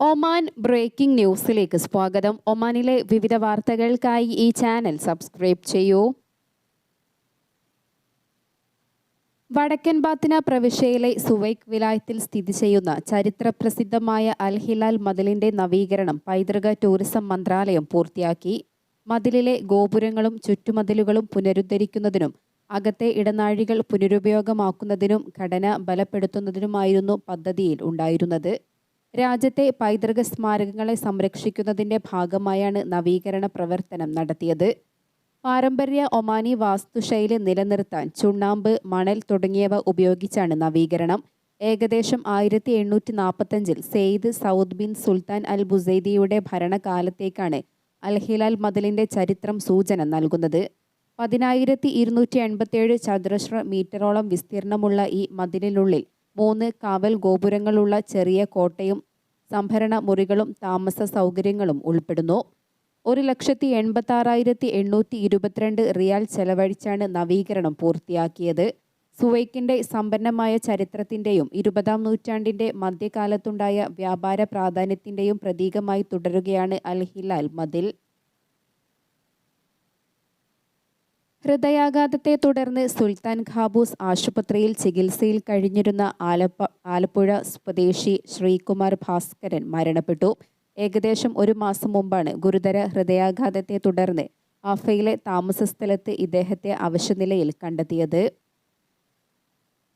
Oman breaking ന്യൂസിലേക്ക് സ്വാഗതം. ഒമാനിലെ വിവിധ വാർത്തകൾക്കായി ഈ ചാനൽ സബ്സ്ക്രൈബ് ചെയ്യൂ. വടക്കൻ ബാത്തിന പ്രവിശ്യയിലെ സുവൈക് വിലായത്തിൽ സ്ഥിതി ചെയ്യുന്ന ചരിത്ര പ്രസിദ്ധമായ അൽ ഹിലാൽ മതിലിന്റെ നവീകരണം പൈതൃക ടൂറിസം മന്ത്രാലയം പൂർത്തിയാക്കി. മതിലിലെ ഗോപുരങ്ങളും ചുറ്റുമതിലുകളും പുനരുദ്ധരിക്കുന്നതിനും അകത്തെ ഇടനാഴികൾ പുനരുപയോഗമാക്കുന്നതിനും ഘടന ബലപ്പെടുത്തുന്നതിനുമായിരുന്നു പദ്ധതിയിൽ ഉണ്ടായിരുന്നത്. രാജ്യത്തെ പൈതൃക സ്മാരകങ്ങളെ സംരക്ഷിക്കുന്നതിന്റെ ഭാഗമായാണ് നവീകരണ പ്രവർത്തനം നടത്തിയത്. പാരമ്പര്യ ഒമാനി വാസ്തുശൈലി നിലനിർത്താൻ ചുണ്ണാമ്പ് മണൽ തുടങ്ങിയവ ഉപയോഗിച്ചാണ് നവീകരണം. ഏകദേശം ആയിരത്തി എണ്ണൂറ്റി നാൽപ്പത്തഞ്ചിൽ Sayyid Saud bin Sultan Al ബുസൈദിയുടെ ഭരണകാലത്തേക്കാണ് അൽ ഹിലാൽ മതിലിന്റെ ചരിത്രം സൂചന നൽകുന്നത്. പതിനായിരത്തി ഇരുന്നൂറ്റി എൺപത്തിയേഴ് ചതുരശ്ര മീറ്ററോളം വിസ്തീർണമുള്ള ഈ മതിലിനുള്ളിൽ മൂന്ന് കാവൽ ഗോപുരങ്ങളുള്ള ചെറിയ കോട്ടയും സംഭരണ മുറികളും താമസ സൗകര്യങ്ങളും ഉൾപ്പെടുന്നു. ഒരു ലക്ഷത്തി എൺപത്തി ആറായിരത്തി എണ്ണൂറ്റി ഇരുപത്തിരണ്ട് റിയാൽ ചെലവഴിച്ചാണ് നവീകരണം പൂർത്തിയാക്കിയത്. സുവൈക്കിന്റെ സമ്പന്നമായ ചരിത്രത്തിന്റെയും ഇരുപതാം നൂറ്റാണ്ടിന്റെ മധ്യകാലത്തുണ്ടായ വ്യാപാര പ്രാധാന്യത്തിന്റെയും പ്രതീകമായി തുടരുകയാണ് അൽഹിലാൽ മതിൽ. ഹൃദയാഘാതത്തെ തുടർന്ന് സുൽത്താൻ ഖാബൂസ് ആശുപത്രിയിൽ ചികിത്സയിൽ കഴിഞ്ഞിരുന്ന ആലപ്പ ആലപ്പുഴ സ്വദേശി ശ്രീകുമാർ ഭാസ്കരൻ മരണപ്പെട്ടു. ഏകദേശം ഒരു മാസം മുമ്പാണ് ഗുരുതര ഹൃദയാഘാതത്തെ തുടർന്ന് ആഫയിലെ താമസ സ്ഥലത്ത് ഇദ്ദേഹത്തെ അവശനിലയിൽ കണ്ടെത്തിയത്.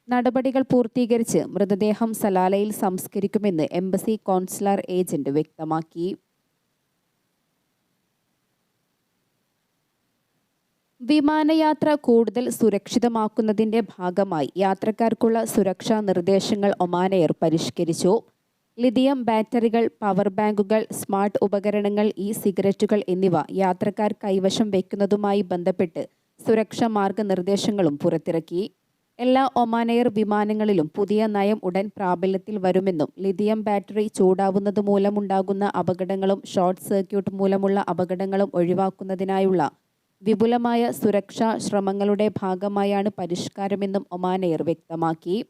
നടപടികൾ പൂർത്തീകരിച്ച് മൃതദേഹം സലാലയിൽ സംസ്കരിക്കുമെന്ന് എംബസി കോൺസുലർ ഏജന്റ് വ്യക്തമാക്കി. വിമാനയാത്ര കൂടുതൽ സുരക്ഷിതമാക്കുന്നതിന്റെ ഭാഗമായി യാത്രക്കാർക്കുള്ള സുരക്ഷാ നിർദ്ദേശങ്ങൾ ഒമാൻ എയർ പരിഷ്കരിച്ചു. ലിഥിയം ബാറ്ററികൾ പവർ ബാങ്കുകൾ സ്മാർട്ട് ഉപകരണങ്ങൾ ഇ സിഗരറ്റുകൾ എന്നിവ യാത്രക്കാർ കൈവശം വയ്ക്കുന്നതുമായി ബന്ധപ്പെട്ട് സുരക്ഷാ മാർഗനിർദ്ദേശങ്ങളും പുറത്തിറക്കി. എല്ലാ ഒമാൻ എയർ വിമാനങ്ങളിലും പുതിയ നയം ഉടൻ പ്രാബല്യത്തിൽ വരുമെന്നും ലിഥിയം ബാറ്ററി ചൂടാവുന്നത് മൂലമുണ്ടാകുന്ന അപകടങ്ങളും ഷോർട്ട് സർക്യൂട്ട് മൂലമുള്ള അപകടങ്ങളും ഒഴിവാക്കുന്നതിനായുള്ള വിപുലമായ സുരക്ഷാ ശ്രമങ്ങളുടെ ഭാഗമായാണ് പരിഷ്കാരമെന്നും ഒമാൻ എയർ വ്യക്തമാക്കി.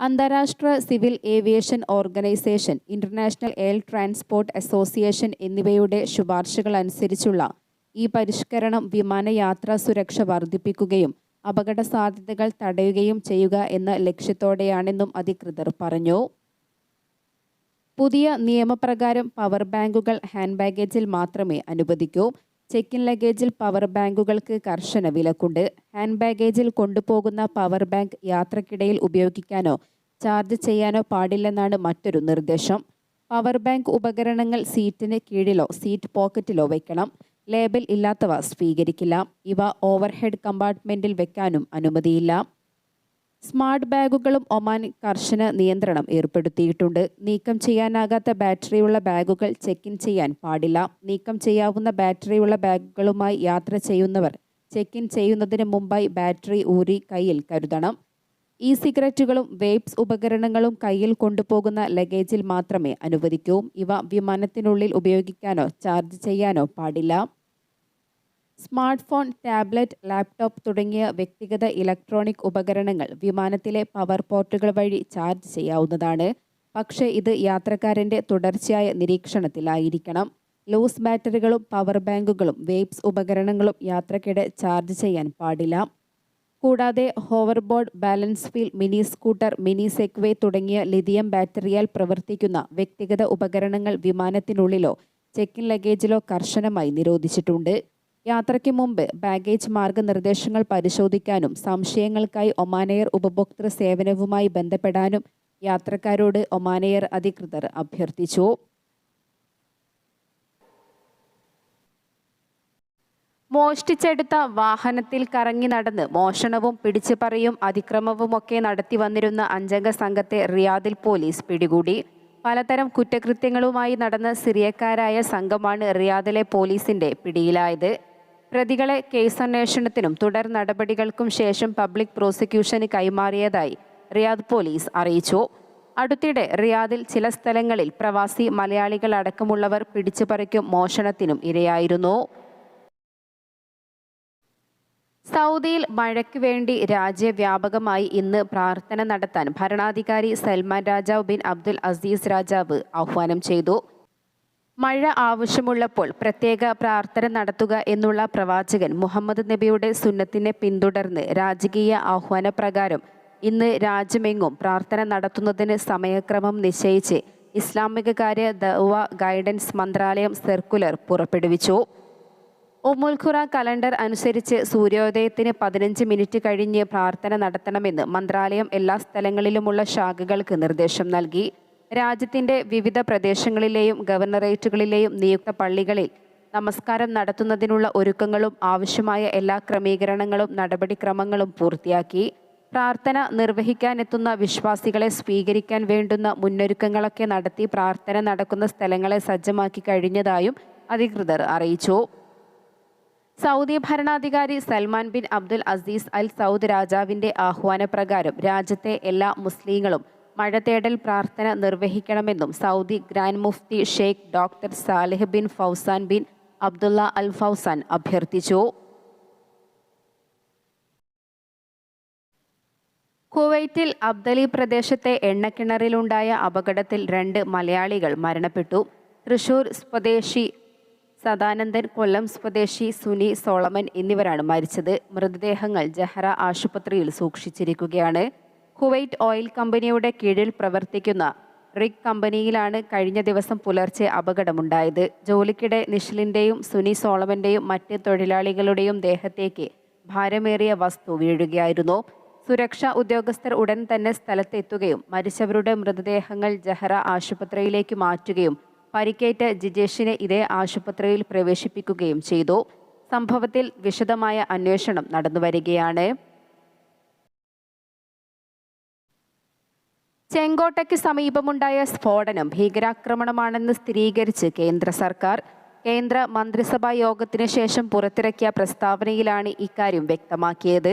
അന്താരാഷ്ട്ര civil aviation organisation international air transport association എന്നിവയുടെ ശുപാർശകൾ അനുസരിച്ചുള്ള ഈ പരിഷ്കരണം വിമാനയാത്രാ സുരക്ഷ വർദ്ധിപ്പിക്കുകയും അപകട സാധ്യതകൾ തടയുകയും ചെയ്യുക എന്ന ലക്ഷ്യത്തോടെയാണെന്നും അധികൃതർ പറഞ്ഞു. പുതിയ നിയമപ്രകാരം പവർ ബാങ്കുകൾ ഹാൻഡ് ബാഗേജിൽ മാത്രമേ അനുവദിക്കൂ. ചെക്ക് ഇൻ ലഗേജിൽ പവർ ബാങ്കുകൾക്ക് കർശന വിലക്കുണ്ട്. ഹാൻഡ് ബാഗേജിൽ കൊണ്ടുപോകുന്ന പവർ ബാങ്ക് യാത്രക്കിടയിൽ ഉപയോഗിക്കാനോ ചാർജ് ചെയ്യാനോ പാടില്ലെന്നാണ് മറ്റൊരു നിർദ്ദേശം. പവർ ബാങ്ക് ഉപകരണങ്ങൾ സീറ്റിന് കീഴിലോ സീറ്റ് പോക്കറ്റിലോ വയ്ക്കണം ലേബൽ ഇല്ലാത്തവ സ്വീകരിക്കില്ല. ഇവ ഓവർഹെഡ് കമ്പാർട്ട്മെന്റിൽ വെക്കാനും അനുമതിയില്ല. സ്മാർട്ട് ബാഗുകളും ഒമാൻ കർശന നിയന്ത്രണം ഏർപ്പെടുത്തിയിട്ടുണ്ട്. നീക്കം ചെയ്യാനാകാത്ത ബാറ്ററിയുള്ള ബാഗുകൾ ചെക്ക് ഇൻ ചെയ്യാൻ പാടില്ല. നീക്കം ചെയ്യാവുന്ന ബാറ്ററിയുള്ള ബാഗുകളുമായി യാത്ര ചെയ്യുന്നവർ ചെക്ക് ഇൻ ചെയ്യുന്നതിന് മുമ്പായി ബാറ്ററി ഊരി കയ്യിൽ കരുതണം. ഇ സിഗരറ്റുകളും വേപ്സ് ഉപകരണങ്ങളും കയ്യിൽ കൊണ്ടുപോകുന്ന ലഗേജിൽ മാത്രമേ അനുവദിക്കൂ. ഇവ വിമാനത്തിനുള്ളിൽ ഉപയോഗിക്കാനോ ചാർജ് ചെയ്യാനോ പാടില്ല. സ്മാർട്ട് ഫോൺ ടാബ്ലറ്റ് ലാപ്ടോപ്പ് തുടങ്ങിയ വ്യക്തിഗത ഇലക്ട്രോണിക് ഉപകരണങ്ങൾ വിമാനത്തിലെ പവർ പോർട്ടുകൾ വഴി ചാർജ് ചെയ്യാവുന്നതാണ്. പക്ഷേ ഇത് യാത്രക്കാരന്റെ തുടർച്ചയായ നിരീക്ഷണത്തിലായിരിക്കണം. ലൂസ് ബാറ്ററികളും പവർ ബാങ്കുകളും വേപ്സ് ഉപകരണങ്ങളും യാത്രക്കിടെ ചാർജ് ചെയ്യാൻ പാടില്ല. കൂടാതെ hoverboard balance feel mini scooter mini Segway തുടങ്ങിയ ലിഥിയം ബാറ്ററിയാൽ പ്രവർത്തിക്കുന്ന വ്യക്തിഗത ഉപകരണങ്ങൾ വിമാനത്തിനുള്ളിലോ ചെക്കിൻ ലഗേജിലോ കർശനമായി നിരോധിച്ചിട്ടുണ്ട്. യാത്രയ്ക്ക് മുമ്പ് ബാഗേജ് മാർഗനിർദ്ദേശങ്ങൾ പരിശോധിക്കാനും സംശയങ്ങൾക്കായി ഒമാനെയർ ഉപഭോക്തൃ സേവനവുമായി ബന്ധപ്പെടാനും യാത്രക്കാരോട് ഒമാനെയർ അധികൃതർ അഭ്യർത്ഥിച്ചു. മോഷ്ടിച്ചെടുത്ത വാഹനത്തിൽ കറങ്ങി നടന്ന് മോഷണവും പിടിച്ചുപറിയും അതിക്രമവുമൊക്കെ നടത്തി വന്നിരുന്ന അഞ്ചംഗ സംഘത്തെ റിയാദിൽ പോലീസ് പിടികൂടി. പലതരം കുറ്റകൃത്യങ്ങളുമായി നടന്ന സിറിയക്കാരായ സംഘമാണ് റിയാദിലെ പോലീസിന്റെ പിടിയിലായത്. പ്രതികളെ കേസന്വേഷണത്തിനും തുടർ നടപടികൾക്കും ശേഷം പബ്ലിക് പ്രോസിക്യൂഷന് കൈമാറിയതായി റിയാദ് പോലീസ് അറിയിച്ചു. അടുത്തിടെ റിയാദിൽ ചില സ്ഥലങ്ങളിൽ പ്രവാസി മലയാളികൾ അടക്കമുള്ളവർ പിടിച്ചുപറിക്കും മോഷണത്തിനും ഇരയായിരുന്നു. സൗദിയിൽ മഴയ്ക്ക് വേണ്ടി രാജ്യവ്യാപകമായി ഇന്ന് പ്രാർത്ഥന നടത്താൻ ഭരണാധികാരി സൽമാൻ രാജാവ് ബിൻ അബ്ദുൽ അസീസ് രാജാവ് ആഹ്വാനം ചെയ്തു. മഴ ആവശ്യമുള്ളപ്പോൾ പ്രത്യേക പ്രാർത്ഥന നടത്തുക എന്നുള്ള പ്രവാചകൻ മുഹമ്മദ് നബിയുടെ സുന്നത്തിനെ പിന്തുടർന്ന് രാജകീയ ആഹ്വാനപ്രകാരം ഇന്ന് രാജ്യമെങ്ങും പ്രാർത്ഥന നടത്തുന്നതിന് സമയക്രമം നിശ്ചയിച്ച് ഇസ്ലാമിക കാര്യ ദവ ഗൈഡൻസ് മന്ത്രാലയം സർക്കുലർ പുറപ്പെടുവിച്ചു. ഉമ്മുൽഖുറ കലണ്ടർ അനുസരിച്ച് സൂര്യോദയത്തിന് പതിനഞ്ച് മിനിറ്റ് കഴിഞ്ഞ് പ്രാർത്ഥന നടത്തണമെന്ന് മന്ത്രാലയം എല്ലാ സ്ഥലങ്ങളിലുമുള്ള ശാഖകൾക്ക് നിർദ്ദേശം നൽകി. രാജ്യത്തിന്റെ വിവിധ പ്രദേശങ്ങളിലെയും ഗവർണറേറ്റുകളിലെയും നിയുക്ത പള്ളികളിൽ നമസ്കാരം നടത്തുന്നതിനുള്ള ഒരുക്കങ്ങളും ആവശ്യമായ എല്ലാ ക്രമീകരണങ്ങളും നടപടിക്രമങ്ങളും പൂർത്തിയാക്കി പ്രാർത്ഥന നിർവഹിക്കാനെത്തുന്ന വിശ്വാസികളെ സ്വീകരിക്കാൻ വേണ്ടുന്ന മുന്നൊരുക്കങ്ങളൊക്കെ നടത്തി പ്രാർത്ഥന നടക്കുന്ന സ്ഥലങ്ങളെ സജ്ജമാക്കി കഴിഞ്ഞതായും അധികൃതർ അറിയിച്ചു. സൗദി ഭരണാധികാരി Salman bin Abdul Aziz Al Saud രാജാവിന്റെ ആഹ്വാനപ്രകാരം രാജ്യത്തെ എല്ലാ മുസ്ലിങ്ങളും മഴ തേടൽ പ്രാർത്ഥന നിർവഹിക്കണമെന്നും Saudi grand mufti sheikh doctor Saleh bin Fawzan bin Abdullah Al Fawzan അഭ്യർത്ഥിച്ചു. കുവൈറ്റിൽ അബ്ദലി പ്രദേശത്തെ എണ്ണക്കിണറിലുണ്ടായ അപകടത്തിൽ രണ്ട് മലയാളികൾ മരണപ്പെട്ടു. തൃശൂർ സ്വദേശി സദാനന്ദൻ കൊല്ലം സ്വദേശി സുനി സോളമൻ എന്നിവരാണ് മരിച്ചത്. മൃതദേഹങ്ങൾ ജഹ്റ ആശുപത്രിയിൽ സൂക്ഷിച്ചിരിക്കുകയാണ്. കുവൈറ്റ് ഓയിൽ കമ്പനിയുടെ കീഴിൽ പ്രവർത്തിക്കുന്ന റിഗ് കമ്പനിയിലാണ് കഴിഞ്ഞ ദിവസം പുലർച്ചെ അപകടമുണ്ടായത്. ജോലിക്കിടെ നിഷിലിന്റെയും സുനി സോളമന്റെയും മറ്റ് തൊഴിലാളികളുടെയും ദേഹത്തേക്ക് ഭാരമേറിയ വസ്തു വീഴുകയായിരുന്നു. സുരക്ഷാ ഉദ്യോഗസ്ഥർ ഉടൻ തന്നെ സ്ഥലത്തെത്തുകയും മരിച്ചവരുടെ മൃതദേഹങ്ങൾ ജഹറ ആശുപത്രിയിലേക്ക് മാറ്റുകയും പരിക്കേറ്റ ജിജേഷിനെ ഇതേ ആശുപത്രിയിൽ പ്രവേശിപ്പിക്കുകയും ചെയ്തു. സംഭവത്തിൽ വിശദമായ അന്വേഷണം നടന്നുവരികയാണ്. ചെങ്കോട്ടയ്ക്ക് സമീപമുണ്ടായ സ്ഫോടനം ഭീകരാക്രമണമാണെന്ന് സ്ഥിരീകരിച്ച് കേന്ദ്ര സർക്കാർ. കേന്ദ്ര മന്ത്രിസഭാ യോഗത്തിന് ശേഷം പുറത്തിറക്കിയ പ്രസ്താവനയിലാണ് ഇക്കാര്യം വ്യക്തമാക്കിയത്.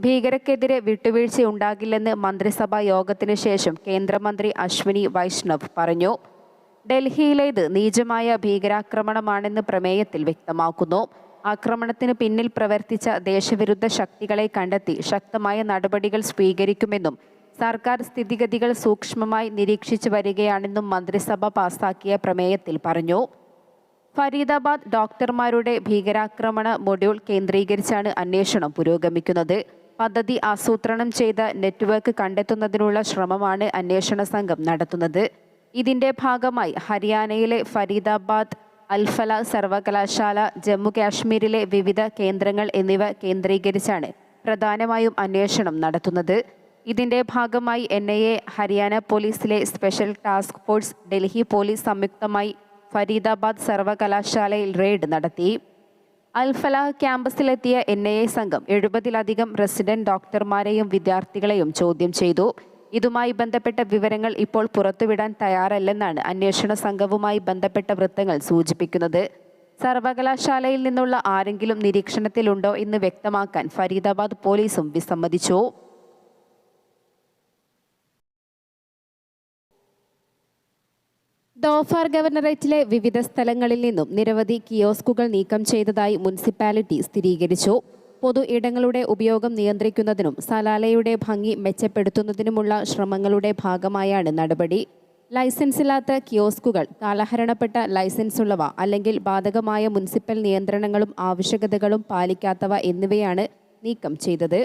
ഭീകരക്കെതിരെ വിട്ടുവീഴ്ച ഉണ്ടാകില്ലെന്ന് മന്ത്രിസഭാ യോഗത്തിന് ശേഷം കേന്ദ്രമന്ത്രി അശ്വിനി വൈഷ്ണവ് പറഞ്ഞു. ഡൽഹിയിലേത് നീചമായ ഭീകരാക്രമണമാണെന്ന് പ്രമേയത്തിൽ വ്യക്തമാക്കുന്നു. ആക്രമണത്തിന് പിന്നിൽ പ്രവർത്തിച്ച ദേശവിരുദ്ധ ശക്തികളെ കണ്ടെത്തി ശക്തമായ നടപടികൾ സ്വീകരിക്കുമെന്നും സർക്കാർ സ്ഥിതിഗതികൾ സൂക്ഷ്മമായി നിരീക്ഷിച്ചു വരികയാണെന്നും മന്ത്രിസഭ പാസാക്കിയ പ്രമേയത്തിൽ പറഞ്ഞു. ഫരീദാബാദ് ഡോക്ടർമാരുടെ ഭീകരാക്രമണ മൊഡ്യൂൾ കേന്ദ്രീകരിച്ചാണ് അന്വേഷണം പുരോഗമിക്കുന്നത്. പദ്ധതി ആസൂത്രണം ചെയ്ത നെറ്റ്വർക്ക് കണ്ടെത്തുന്നതിനുള്ള ശ്രമമാണ് അന്വേഷണ സംഘം നടത്തുന്നത്. ഇതിന്റെ ഭാഗമായി ഹരിയാനയിലെ ഫരീദാബാദ് അൽഫല സർവകലാശാല ജമ്മു കാശ്മീരിലെ വിവിധ കേന്ദ്രങ്ങൾ എന്നിവ കേന്ദ്രീകരിച്ചാണ് പ്രധാനമായും അന്വേഷണം നടത്തുന്നത്. ഇതിന്റെ ഭാഗമായി എൻ ഐ എ ഹരിയാന പോലീസിലെ special task force Delhi police സംയുക്തമായി ഫരീദാബാദ് സർവകലാശാലയിൽ റെയ്ഡ് നടത്തി. അൽഫലാഹ് ക്യാമ്പസിലെത്തിയ എൻ ഐ എ സംഘം എഴുപതിലധികം റെസിഡന്റ് ഡോക്ടർമാരെയും വിദ്യാർത്ഥികളെയും ചോദ്യം ചെയ്തു. ഇതുമായി ബന്ധപ്പെട്ട വിവരങ്ങൾ ഇപ്പോൾ പുറത്തുവിടാൻ തയ്യാറല്ലെന്നാണ് അന്വേഷണ സംഘവുമായി ബന്ധപ്പെട്ട വൃത്തങ്ങൾ സൂചിപ്പിക്കുന്നത്. സർവകലാശാലയിൽ നിന്നുള്ള ആരെങ്കിലും നിരീക്ഷണത്തിലുണ്ടോ എന്ന് വ്യക്തമാക്കാൻ ഫരീദാബാദ് പോലീസും വിസമ്മതിച്ചു. ദോഫാർ ഗവർണറേറ്റിലെ വിവിധ സ്ഥലങ്ങളിൽ നിന്നും നിരവധി കിയോസ്കുകൾ നീക്കം ചെയ്തതായി മുനിസിപ്പാലിറ്റി സ്ഥിരീകരിച്ചു. പൊതു ഇടങ്ങളുടെ ഉപയോഗം നിയന്ത്രിക്കുന്നതിനും സലാലയുടെ ഭംഗി മെച്ചപ്പെടുത്തുന്നതിനുമുള്ള ശ്രമങ്ങളുടെ ഭാഗമായാണ് നടപടി. ലൈസൻസില്ലാത്ത കിയോസ്കുകൾ കാലഹരണപ്പെട്ട ലൈസൻസുള്ളവ അല്ലെങ്കിൽ ബാധകമായ മുനിസിപ്പൽ നിയന്ത്രണങ്ങളും ആവശ്യകതകളും പാലിക്കാത്തവ എന്നിവയാണ് നീക്കം ചെയ്തത്.